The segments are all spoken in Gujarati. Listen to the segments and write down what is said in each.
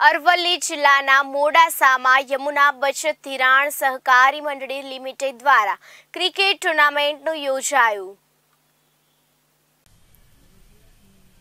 અરવલ્લી જિલ્લાના મોડાસામાં યમુના બચત ધિરાણ સહકારી મંડળી લિમિટેડ દ્વારા ક્રિકેટ ટુર્નામેન્ટનું યોજાયું.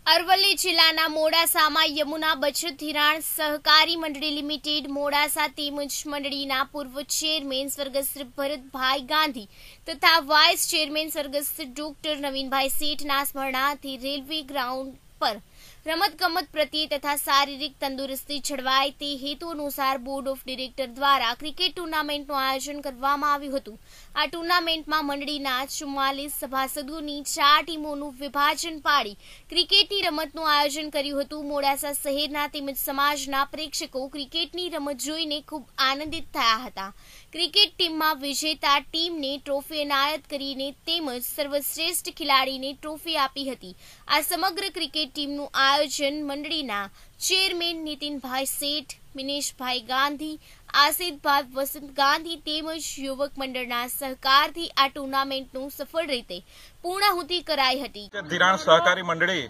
અરવલ્લી જિલ્લાના મોડાસામાં યમુના બચત ધિરાણ સહકારી મંડળી લિમિટેડ, મોડાસા તેમજ મંડળીના પૂર્વ ચેરમેન સ્વર્ગસ્થ ભરતભાઈ ગાંધી તથા વાઇસ ચેરમેન સ્વર્ગસ્થ ડોક્ટર નવીનભાઈ શેઠના સ્મરણાર્થે રેલવે ગ્રાઉન્ડ પર રમતગમત પ્રત્યે તથા શારીરિક તંદુરસ્તી જળવાય તે હેતુ અનુસાર બોર્ડ ઓફ ડિરેક્ટર દ્વારા ક્રિકેટ ટુર્નામેન્ટનું આયોજન કરવામાં આવ્યું હતું. આ ટુર્નામેન્ટમાં મંડળીના ચુમ્માલીસ સભાસદોની ચાર ટીમોનું વિભાજન પાડી ક્રિકેટની રમતનું આયોજન કર્યું હતું. મોડાસા શહેરના તેમજ સમાજના પ્રેક્ષકો ક્રિકેટની રમત જોઈને ખૂબ આનંદિત થયા હતા. ક્રિકેટ ટીમમાં વિજેતા ટીમને ટ્રોફી એનાયત કરીને તેમજ સર્વશ્રેષ્ઠ ખેલાડીને ટ્રોફી આપી હતી. આ સમગ્ર ક્રિકેટ ટીમનું આયોજન મંડળીના ચેરમેન નીતિનભાઈ શેઠ, મિનેશભાઈ ગાંધી આસિદભાઈ વસંત ગાંધી તેમજ યુવક મંડળના સહકારથી આ ટુર્નામેન્ટનું સફળ રીતે પૂર્ણાહુતિ કરાઈ હતી. ધિરાણ સહકારી મંડળી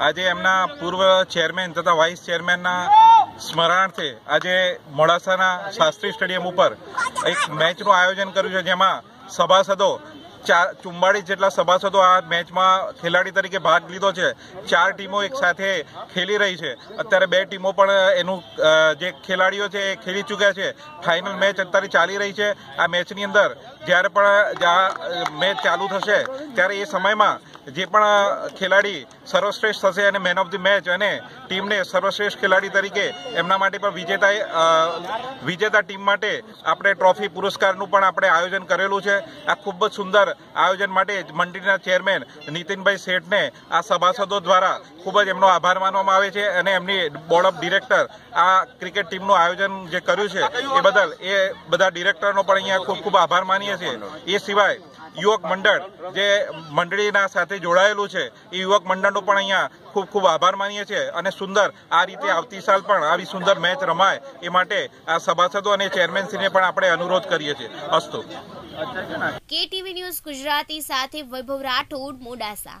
આજે એમના પૂર્વ ચેરમેન તથા વાઇસ ચેરમેનના સ્મરણાર્થે આજે મોડાસાના શાસ્ત્રી સ્ટેડિયમ ઉપર એક મેચનું આયોજન કર્યું છે જેમાં સભાસદો ચાર ચુમ્માળીસ જેટલા સભાસદો આ મેચમાં ખેલાડી તરીકે ભાગ લીધો છે. ચાર ટીમો એક સાથે ખેલી રહી છે. અત્યારે બે ટીમો પણ એનું જે ખેલાડીઓ છે એ ખેલી ચૂક્યા છે. ફાઇનલ મેચ અત્યારે ચાલી રહી છે. આ મેચની અંદર જ્યારે પણ મેચ ચાલુ થશે, ત્યારે એ સમયમાં જે પણ ખેલાડી સર્વશ્રેષ્ઠ થશે અને મેન ઓફ ધી મેચ અને ટીમને સર્વશ્રેષ્ઠ ખેલાડી તરીકે એમના માટે પણ વિજેતા વિજેતા ટીમ માટે આપણે ટ્રોફી પુરસ્કારનું પણ આપણે આયોજન કરેલું છે. આ ખૂબ જ સુંદર આયોજન માટે મંડળીના ચેરમેન નીતિનભાઈ શેઠને આ સભાસદો દ્વારા ખૂબ જ એમનો આભાર માનવામાં આવે છે અને એમની બોર્ડ ઓફ ડિરેક્ટર આ ક્રિકેટ ટીમનું આયોજન જે કર્યું છે એ બદલ એ બધા ડિરેક્ટરનો પણ અહીંયા ખૂબ ખૂબ આભાર માનીએ છીએ. એ સિવાય યુવક મંડળ જે મંડળીના સાથે જોડાયેલું છે, એ યુવક મંડળનો પણ અહીંયા ખૂબ ખૂબ આભાર માનીએ છીએ અને સુંદર આ રીતે આવતી સાલ પણ આવી સુંદર મેચ રમાય એ માટે આ સભાસદો અને ચેરમેનશ્રીને પણ આપણે અનુરોધ કરીએ છીએ. અસ્તુ. કેટીવી ન્યૂઝ ગુજરાતી સાથે વૈભવ રાઠોડ, મોડાસા.